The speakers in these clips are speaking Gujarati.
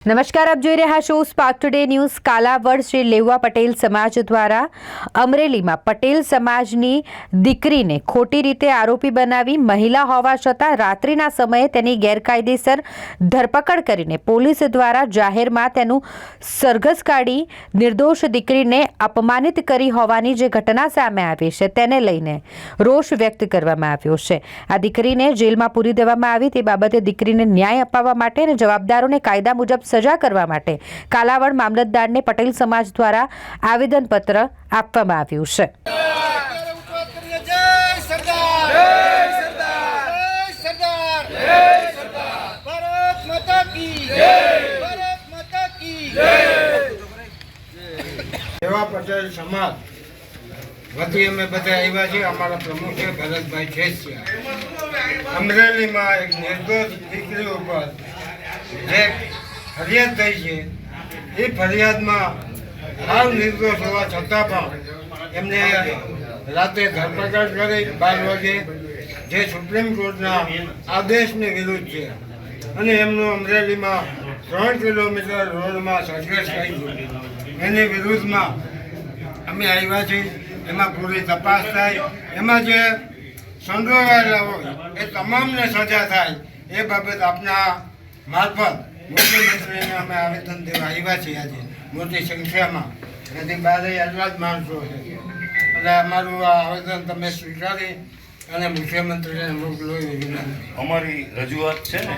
નમસ્કાર, આપ જોઈ રહ્યા છો Spark Today News Kalavad Shri Leva Patel Samaj દ્વારા અમરેલીમાં પટેલ સમાજની દીકરીને ખોટી રીતે આરોપી બનાવી મહિલા હોવા છતાં રાત્રિના સમયે તેની ગેરકાયદેસર ધરપકડ કરીને પોલીસ દ્વારા જાહેરમાં તેનું સરઘસ કાઢી નિર્દોષ દીકરીને અપમાનિત કરી હોવાની જે ઘટના સામે આવી છે તેને લઈને રોષ વ્યક્ત કરવામાં આવ્યો છે. આ દીકરીને જેલમાં પૂરી દેવામાં આવી તે બાબતે દીકરીને ન્યાય અપાવવા માટે અને જવાબદારોને કાયદા મુજબ સજા કરવા માટે કાલાવડ મામલતદારને પટેલ સમાજ દ્વારા આવેદનપત્ર આપવામાં આવ્યું છે. એવા પટેલ સમાજ વતી અમે બધા આવ્યા છીએ. અમારા પ્રમુખ છે, ભરતભાઈ છેસિયા અમરેલીમાં એક નિર્દોષ દીકરી ઉપર જે ફરિયાદ થઈ છે. એ ફરિયાદમાં હાલ નિર્દોષ હોવા છતાં પણ એમને રાતે ધરપકડ કરી બાર વાગે જે સુપ્રીમ કોર્ટના આદેશની વિરુદ્ધ છે. અને એમનું અમરેલીમાં ત્રણ કિલોમીટર રોડમાં સંઘર્ષ કર્યું એની વિરુદ્ધમાં અમે આવ્યા છીએ. એમાં પૂરી તપાસ થાય. એમાં જે સંડોવાયેલા હોય, એ તમામને સજા થાય, એ બાબત આપના મારફત મુખ્યમંત્રીને અમે આવેદન દેવા આવ્યા છીએ આજે. મોટી સંખ્યામાં. એથી બારે આટલા જ માણસો છે. એટલે અમારું આ આવેદન તમે સ્વીકારી અને મુખ્યમંત્રીને મોકલો એવી અમારી રજૂઆત છે ને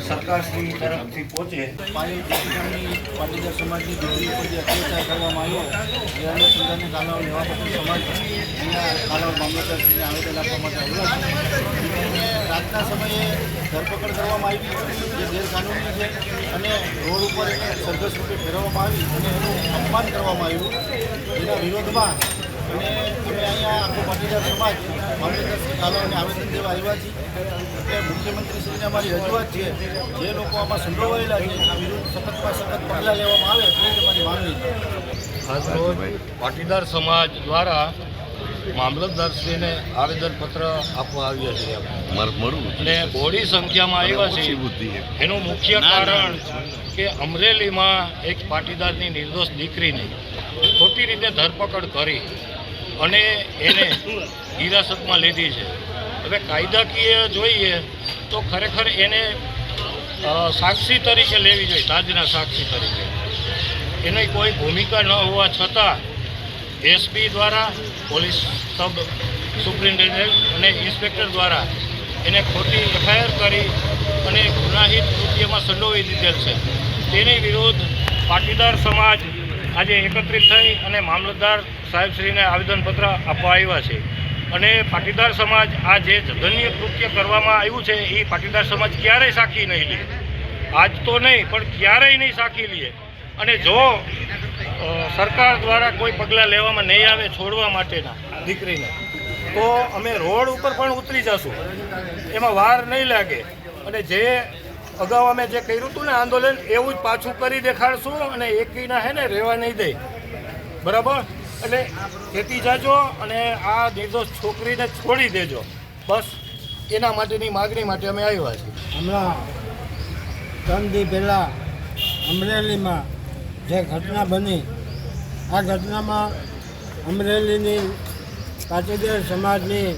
સરકારશ્રી તરફથી પહોંચે. પાટીદાર સમાજની દીકરી ઉપર જે અત્યાચાર કરવામાં આવ્યો એ અનુસંધાને કાલાવડ લેવા પટેલ સમાજ કાલાવ મામલતદારશ્રીને આવેદન આપવા માટે આવ્યો છે રાતના સમયે ધરપકડ કરવામાં આવી જે ગેરકાનૂની છે અને રોડ ઉપર એને સરઘસ રૂપે ફેરવવામાં આવી અને એનું અપમાન કરવામાં આવ્યું. એના વિરોધમાં અને અમે અહીંયા આખો પાટીદાર સમાજ મામલતદારશ્રી કાલાવડને આવેદન દેવા આવ્યા છીએ. કે મુખ્યમંત્રીશ્રીને અમારી રજૂઆત છે જે લોકો આમાં સંડોવાયેલા છે એના વિરુદ્ધ સખતમાં સખત પગલાં લેવામાં આવે એ જ અમારી માંગણી છે. પાટીદાર સમાજ દ્વારા મામલતદારશ્રીને આવેદનપત્ર આપવા આવ્યા છે અને બહોળી સંખ્યામાં આવ્યા છે. એનું મુખ્ય કારણ કે અમરેલીમાં એક પાટીદારની નિર્દોષ દીકરીને ખોટી રીતે ધરપકડ કરી અને એને હિરાસતમાં લીધી છે. હવે કાયદાકીય જોઈએ તો ખરેખર એને સાક્ષી તરીકે લેવી જોઈએ, તાજના સાક્ષી તરીકે. એની કોઈ ભૂમિકા ન હોવા છતાં એસપી દ્વારા, પોલીસ સબ સુપ્રિન્ટેન્ડન્ટ અને ઇન્સ્પેક્ટર દ્વારા એને ખોટી એફઆઈઆર કરી અને ગુનાહિત કૃત્યમાં સંડોવી દીધેલ છે. તેની વિરુદ્ધ પાટીદાર સમાજ આજે એકત્રિત થઈ અને મામલતદાર સાહેબશ્રીને આવેદનપત્ર આપવા આવ્યા છે. અને પાટીદાર સમાજ આ જે જધન્ય કૃત્ય કરવામાં આવ્યું છે, એ પાટીદાર સમાજ ક્યારેય સાખી નહીં લે. આજ તો નહીં, પણ ક્યારેય નહીં સાખી લે. અને જો સરકાર દ્વારા કોઈ પગલાં લેવામાં નહીં આવે છોડવા માટેના દીકરીને, તો અમે રોડ ઉપર પણ ઉતરી જશું. એમાં વાર નહીં લાગે. અને જે અગાઉ અમે જે કર્યું હતું ને આંદોલન, એવું જ પાછું કરી દેખાડશું અને એકીના હે ને રહેવા નહીં દે. બરાબર? એટલે ખેતી જાજો અને આ નિર્દોષ છોકરીને છોડી દેજો. બસ એના માટેની માગણી માટે અમે આવ્યા છીએ. હમણાં ત્રણ દી પહેલાં અમરેલીમાં જે ઘટના બની, આ ઘટનામાં અમરેલીની પાટીદાર સમાજની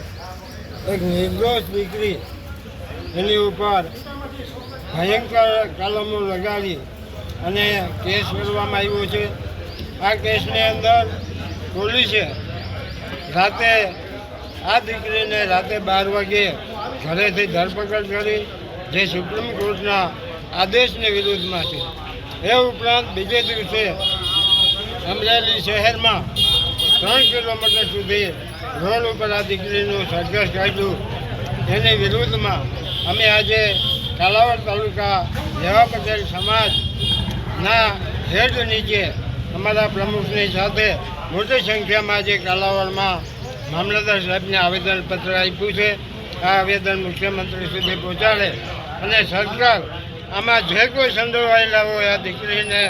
એક નિર્દોષ દીકરી એની ઉપર ભયંકર કલમો લગાવી અને કેસ કરવામાં આવ્યો છે. આ કેસની અંદર પોલીસે રાતે આ દીકરીને રાતે બાર વાગે ઘરેથી ધરપકડ કરી જે સુપ્રીમ કોર્ટના આદેશની વિરુદ્ધમાં છે. એ ઉપરાંત બીજે દિવસે અમરેલી શહેરમાં ત્રણ કિલોમીટર સુધી રોડ ઉપર આ દીકરીનું સરઘસ કાઢ્યું. એની વિરુદ્ધમાં અમે આજે કાલાવડ તાલુકા લેવા પટેલ સમાજના હેડ નીચે અમારા પ્રમુખની સાથે મોટી સંખ્યામાં આજે કાલાવડમાં મામલતદાર સાહેબને આવેદનપત્ર આપ્યું છે આ આવેદન મુખ્યમંત્રી સુધી પહોંચાડે અને સરકાર આમાં જે કોઈ સંડોવાયેલા હોય આ દીકરીને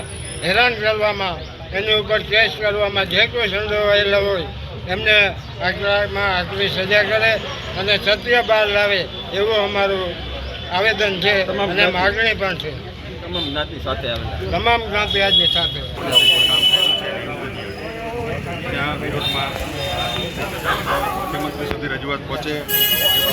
હેરાન કરવામાં એની ઉપર કેસ કરવામાં જે કોઈ સંડોવાયેલા હોય એમને આકરામાં આકરી સજા કરે અને સત્ય બહાર લાવે એવું અમારું આવેદન છે અને માગણી પણ છે. તમામ જ્ઞાતિ સાથે તમામ જ્ઞાતિ આજની સાથે. રજૂઆત પહોંચે.